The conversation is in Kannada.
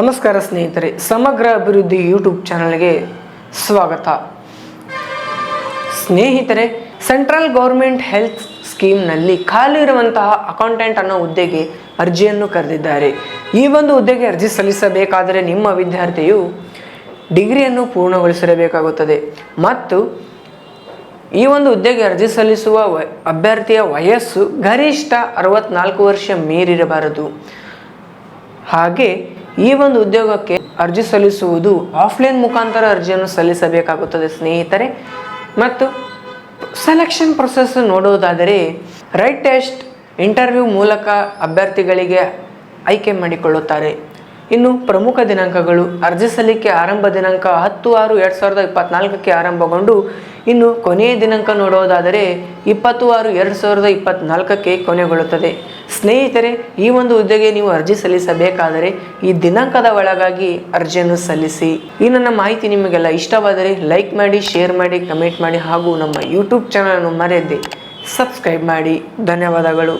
ನಮಸ್ಕಾರ ಸ್ನೇಹಿತರೆ, ಸಮಗ್ರ ಅಭಿವೃದ್ಧಿ ಯೂಟ್ಯೂಬ್ ಚಾನಲ್ಗೆ ಸ್ವಾಗತ. ಸ್ನೇಹಿತರೆ, ಸೆಂಟ್ರಲ್ ಗೌರ್ಮೆಂಟ್ ಹೆಲ್ತ್ ಸ್ಕೀಮ್ನಲ್ಲಿ ಖಾಲಿ ಇರುವಂತಹ ಅಕೌಂಟೆಂಟ್ ಅನ್ನೋ ಹುದ್ದೆಗೆ ಅರ್ಜಿಯನ್ನು ಕರೆದಿದ್ದಾರೆ. ಈ ಒಂದು ಹುದ್ದೆಗೆ ಅರ್ಜಿ ಸಲ್ಲಿಸಬೇಕಾದರೆ ನಿಮ್ಮ ವಿದ್ಯಾರ್ಥಿಯು ಡಿಗ್ರಿಯನ್ನು ಪೂರ್ಣಗೊಳಿಸಿರಬೇಕಾಗುತ್ತದೆ. ಮತ್ತು ಈ ಒಂದು ಹುದ್ದೆಗೆ ಅರ್ಜಿ ಸಲ್ಲಿಸುವ ಅಭ್ಯರ್ಥಿಯ ವಯಸ್ಸು ಗರಿಷ್ಠ ಅರವತ್ನಾಲ್ಕು ವರ್ಷ ಮೀರಿರಬಾರದು. ಹಾಗೆ ಈ ಒಂದು ಉದ್ಯೋಗಕ್ಕೆ ಅರ್ಜಿ ಸಲ್ಲಿಸುವುದು ಆಫ್ಲೈನ್ ಮುಖಾಂತರ ಅರ್ಜಿಯನ್ನು ಸಲ್ಲಿಸಬೇಕಾಗುತ್ತದೆ, ಸ್ನೇಹಿತರೆ. ಮತ್ತು ಸೆಲೆಕ್ಷನ್ ಪ್ರೊಸೆಸ್ ನೋಡುವುದಾದರೆ ರೈಟ್ ಟೆಸ್ಟ್ ಇಂಟರ್ವ್ಯೂ ಮೂಲಕ ಅಭ್ಯರ್ಥಿಗಳಿಗೆ ಆಯ್ಕೆ ಮಾಡಿಕೊಳ್ಳುತ್ತಾರೆ. ಇನ್ನು ಪ್ರಮುಖ ದಿನಾಂಕಗಳು ಅರ್ಜಿ ಸಲ್ಲಿಕೆ ಆರಂಭ ದಿನಾಂಕ ಹತ್ತು ಆರು ಎರಡು ಸಾವಿರದ ಇಪ್ಪತ್ನಾಲ್ಕಕ್ಕೆ ಆರಂಭಗೊಂಡು ಇನ್ನು ಕೊನೆಯ ದಿನಾಂಕ ನೋಡೋದಾದರೆ ಇಪ್ಪತ್ತು ಆರು ಎರಡು ಸಾವಿರದ ಇಪ್ಪತ್ನಾಲ್ಕಕ್ಕೆ ಕೊನೆಗೊಳ್ಳುತ್ತದೆ. ಸ್ನೇಹಿತರೆ, ಈ ಒಂದು ಹುದ್ದೆಗೆ ನೀವು ಅರ್ಜಿ ಸಲ್ಲಿಸಬೇಕಾದರೆ ಈ ದಿನಾಂಕದ ಒಳಗಾಗಿ ಅರ್ಜಿಯನ್ನು ಸಲ್ಲಿಸಿ. ಈ ನನ್ನ ಮಾಹಿತಿ ನಿಮಗೆಲ್ಲ ಇಷ್ಟವಾದರೆ ಲೈಕ್ ಮಾಡಿ, ಶೇರ್ ಮಾಡಿ, ಕಮೆಂಟ್ ಮಾಡಿ ಹಾಗೂ ನಮ್ಮ ಯೂಟ್ಯೂಬ್ ಚಾನಲನ್ನು ಮರೆಯದೆ ಸಬ್ಸ್ಕ್ರೈಬ್ ಮಾಡಿ. ಧನ್ಯವಾದಗಳು.